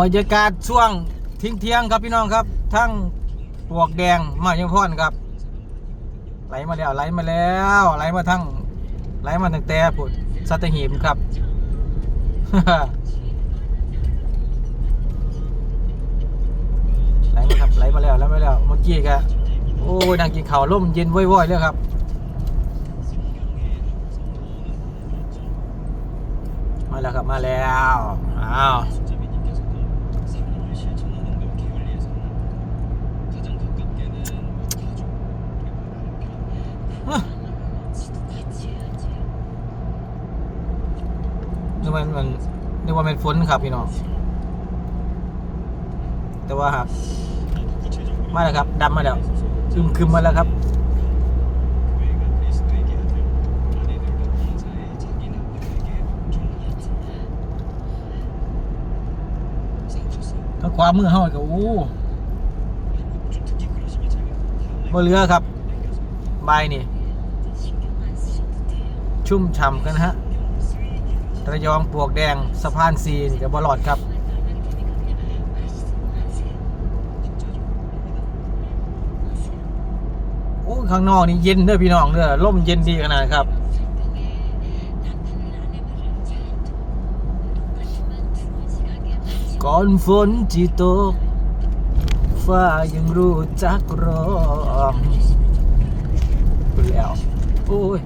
บรรยากาศช่วงทิ้งเที่ยงครับพี่น้องครับ ทั้งปวกแดงมายังพ่อนครับไหลมาแล้วไหลมาแล้วไหลมาทั้งไหลมาตั้งแต่ปุดสัตหีบครับไหลมาครับไหลมาแล้วไหลมาแล้วเมื่อกี้ก็โอ้ยนั่งกินข้าวร่มเย็นว้อยๆเลยครับมาแล้วครับมาแล้วอ้าว นึกว่ามันนึกว่าเป็นฝนครับพี่น้อง แต่ว่าครับ มาแล้วครับดำมาแล้วคึมคึมมาแล้วครับทางขวามือเฮาก็โอ้บ่เหลือครับใบายนี่ ชุ่มฉ่ำกันฮะ ระยองปลวกแดงสะพานซีนี่ก็บ่รอดครับ โอ้ข้างนอกนี่เย็นเด้อพี่น้องเด้อลมเย็นดีขนาดครับก่อนฝนจีตก ฟ้ายังรู้จักร้องไปแล้ว โอ้ย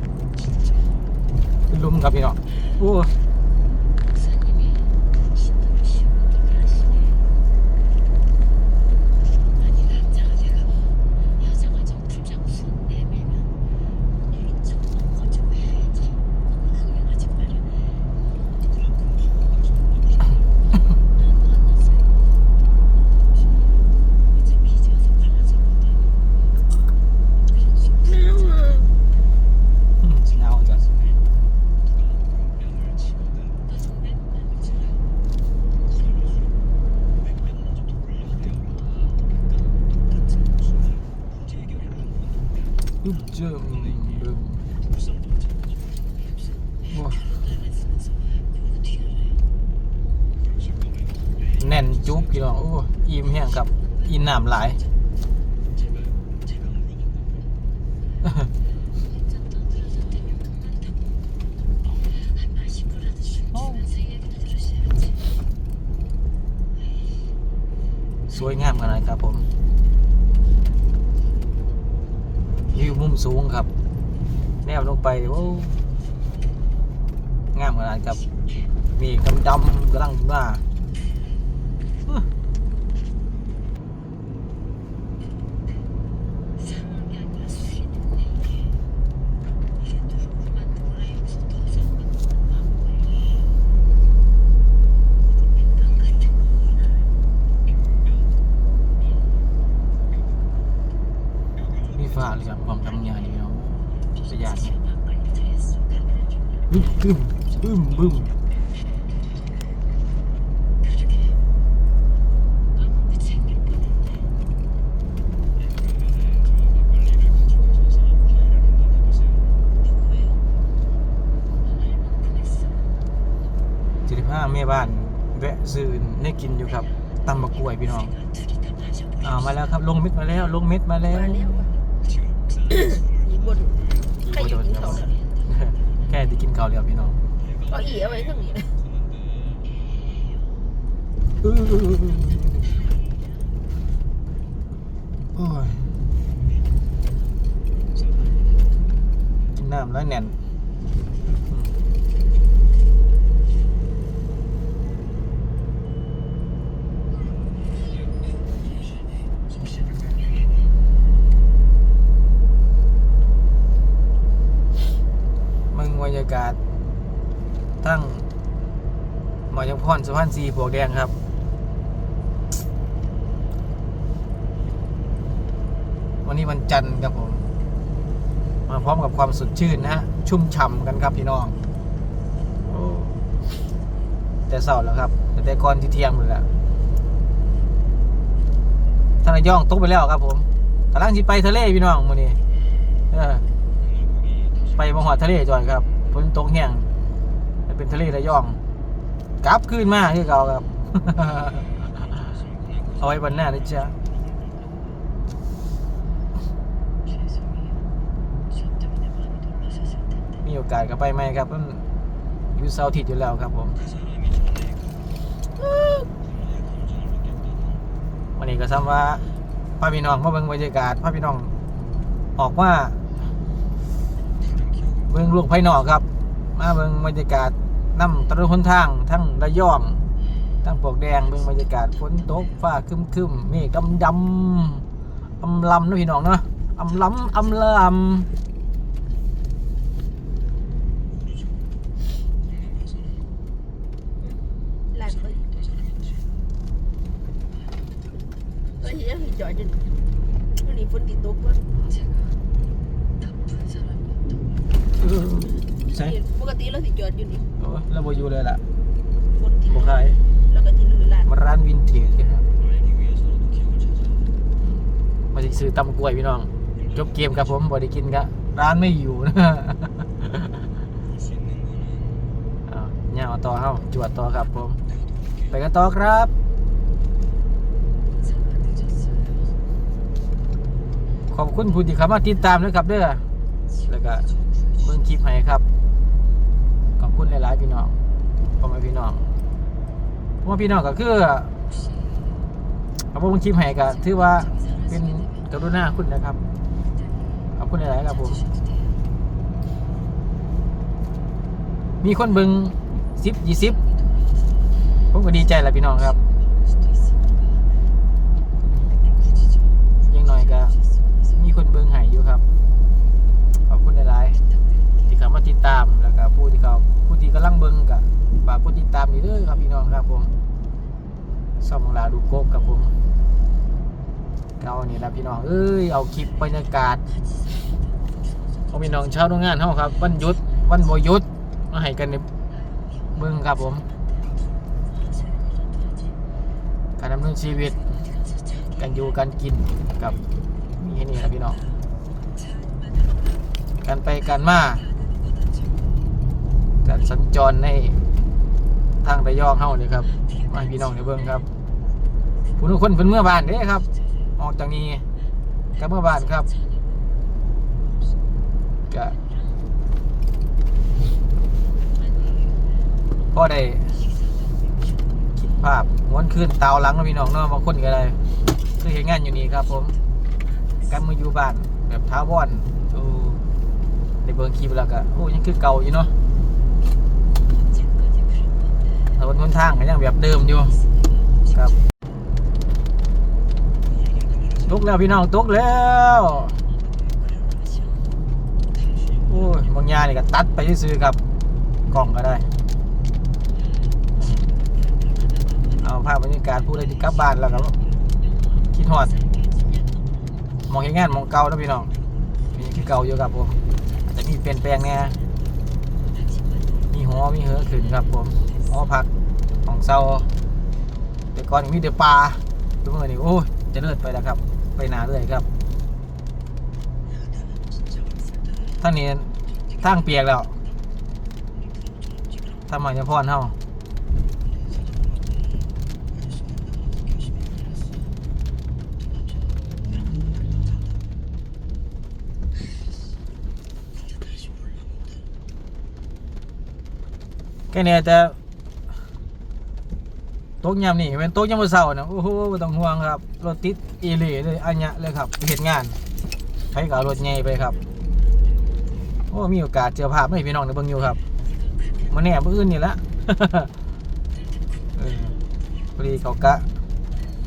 เป็นลุมครับพี่น้องโอ้ย เอาจ้ะ อึ๊บเจออืมบึ้มโอ้แน่นจุ๊บพี่น้องโอ้อิ่มแห้งครับอิ่มน้ำหลายสวยงามขนาดครับผม วิวมุมสูงครับ แนบลงไปโอ้งามขนาดครับ มีดำดำๆกำลังมาอื้อมีฟ้าเลยครับความทำงานนี่พี่น้องสยาน บึ้มบึ้มบึ้มบึ้มจิตผ้าแม่บ้าน แวะซื้อให้กินอยู่ครับตำบักกล้วยพี่น้องอ้าวมาแล้วครับลงเม็ดมาแล้ว ลงเม็ดมาแล้วมาแล้วอะอีบนใครอยู่กินเขาเนี่ย แค่ที่กินข้าวแล้วพี่น้องก็อีเอาไว้ทั้งนี้อื้อโอ้ยกินน้ำแล้วแน่นมึงบรรยา กาศทั้งหมอยังพรสุพรรณสีปวกแดงครับ วันนี้วันจันทร์ครับผม มาพร้อมกับความสดชื่นนะ ชุ่มฉ่ำกันครับพี่น้องอแต่เศร้าแล้วครับ แต่ก่อนที่เที่ยงหมดแล้วท่านนายย่องตกไปแล้วครับผมกำลังสิไปทะเลพี่น้องมื้อนี้ไปมหอดทะเลจอยครับ นตกแห้งแต่เป็นทะเลระยอง กลับคืนมาคือเก่าครับ เอาไว้วันหน้านะจ๊ะมีโอกาสก็ไปไหมครับอยู่เสาร์อาทิตย์อยู่แล้วครับผมวันนี้ก็ซ้ำว่าพาพี่น้องมาเบิ่งบรรยากาศพาพี่น้องออกว่า เบิ่งลูกภายนอกครับ มาเบิ่งบรรยากาศน้ำตะลุนทาง ทั้งระยองทั้งปวกแดงเบิ่งบรรยากาศฝนตกฟ้าคึมคึมเมฆดำดำๆอำลำนะพี่น้องเนาะอำลำอำลหลานเขาเอ้ยยังจอดอยู่วันนี้ฝนติดตกว่าำเออ ใช่ปกติเราสิจอดอยู่นี่โอ้ยแล้วบ่อยู่เลยล่ะฝนติดบ่ขายแล้วก็ที่ลือหลานมาร้านวินเทจครับมาสิซื้อตำกล้วยพี่น้องจบเกมครับผมบ่ได้กินครับร้านไม่อยู่นะอ้าวเนี่ยเอาต่อเฮ้าจวดต่อครับผม ไปกันต่อครับขอบคุณผู้ที่เข้ามาติดตามด้วยครับเด้อแล้วก็ เบิ่งคลิปให้ครับ ขอบคุณหลาย ๆ พี่น้องพ่อแม่พี่น้องพ่อแม่พี่น้องก็คือเอาเบิ่งคลิปให้ก็ถือว่าเป็นกรุณาคุณนะครับ ขอบคุณหลาย ๆ ครับผม มีคนเบิ่งสิบยี่สิบผมก็ดีใจแหละพี่น้องครับยังหน่อยก็มีคนเบิ่งให้อยู่ครับ ขอบคุณหลาย ๆที่ามาติดตามแล้วก็ผู้ที่เขาผู้ที่กำลังเบิ่งก็ฝากกดติดตามนี่เด้อครับพี่น้องครับผมซ่อมองลาดูโกกครับผมเก่านี่ละพี่น้องเอ้ยเอาคลิปบรรยากาศของพี่น้องชาวโรงงานเฮาครับวันหยุดวันบ่หยุดมาให้กันในเบิ่งครับผมการดำเนินชีวิตการอยู่การกินกับมีแค่นี้นะพี่น้องการไปการมา การสัญจรในทางระยองเฮานี่ครับมาพี่น้องในเบิ่งครับผู้ทุกคนเป็นเมื่อบ้านเด้ครับ ออกจากนี้ก็เมื่อบ้านครับก็พ่อได้คิดภาพม้วนขึ้นเตาหลังนะพี่น้องเนาะบางคนก็ได้คือเห็นงานอยู่นี่ครับ ผมการมาอยู่บ้านแบบท้าวอนดูในเบิงคลิปแล้วก็โอ้ยังคือเก่าอยู่เนาะถ นนนทางก็ยังแบบเดิมอยู่ครับตกแล้วพี่น้องตกแล้วโอ้ยบางยางนี่ก็ตัดไปซื้อครับกล่องก็ได้ เอาภาพบรรยากาศผู้ใดที่กลับบ้านแล้วครับคิดฮอด มองเห็นงานมองเก่าแล้วพี่น้องนี่คือเก่าอยู่ครับผมอาจจะมีเปลี่ยนแปลงแน่มีหอมีเหือขึ้นครับผม หอพักของเซาแต่ก่อนมีแต่ปลาทุกมื่อนี่โอ้ยจะเลิศไปแล้วครับ ไปนาเลยครับท่างนี้ทางเปียกแล้วทำไมจะพรเท่าแค่นี้ยแต่โต๊ะยามนี่เป็นโต๊ะยามมื้อเช้านะโอ้โหบ่ต้องห่วงครับรถติดอีหลีเลยอันเนี้ยเลยครับเฮ็ดงานใช้กับรถใหญ่ไปครับโอ้มีโอกาสเจอภาพให้พี่น้องได้เบิ่งอยู่ครับมื้อนี้มื้ออื่นนี่ละเออพอดีเขากะ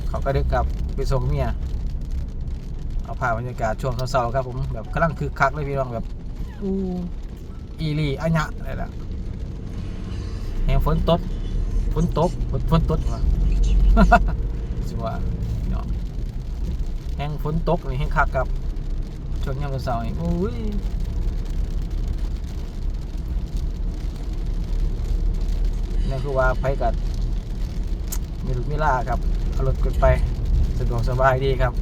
เขาก็ได้กลับไปส่งเมียเอาภาพบรรยากาศช่วงเช้าๆครับผมแบบกำลังคึกคักเลยพี่น้องแบบอู้อีหลีอันเนี้ยเลยล่ะแหงฝนตก ฝนตกฝนฝนตกว่ะสิว่าเนาะแห้งฝนตกนี่แหงคักกับช่วงยามมื้อเช้านี่โอ้ยนี่คือว่าไปกับมีลูกมีลาครับเอารถกดไปสะดวกสบายดีครับ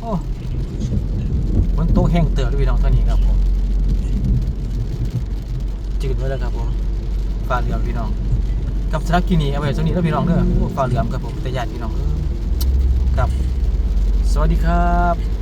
โอ้ฝนตกแห้งเตือดพี่น้องเท่านี้ครับผม จืดไว้แล้วครับผมฟ้าเหลือมพี่น้อง กับสลักกินีเอาไว้ช่วงนี้แล้วพี่น้องเด้อฟ้าเหลือมครับผมแต่ญาติพี่น้องครับ สวัสดีครับ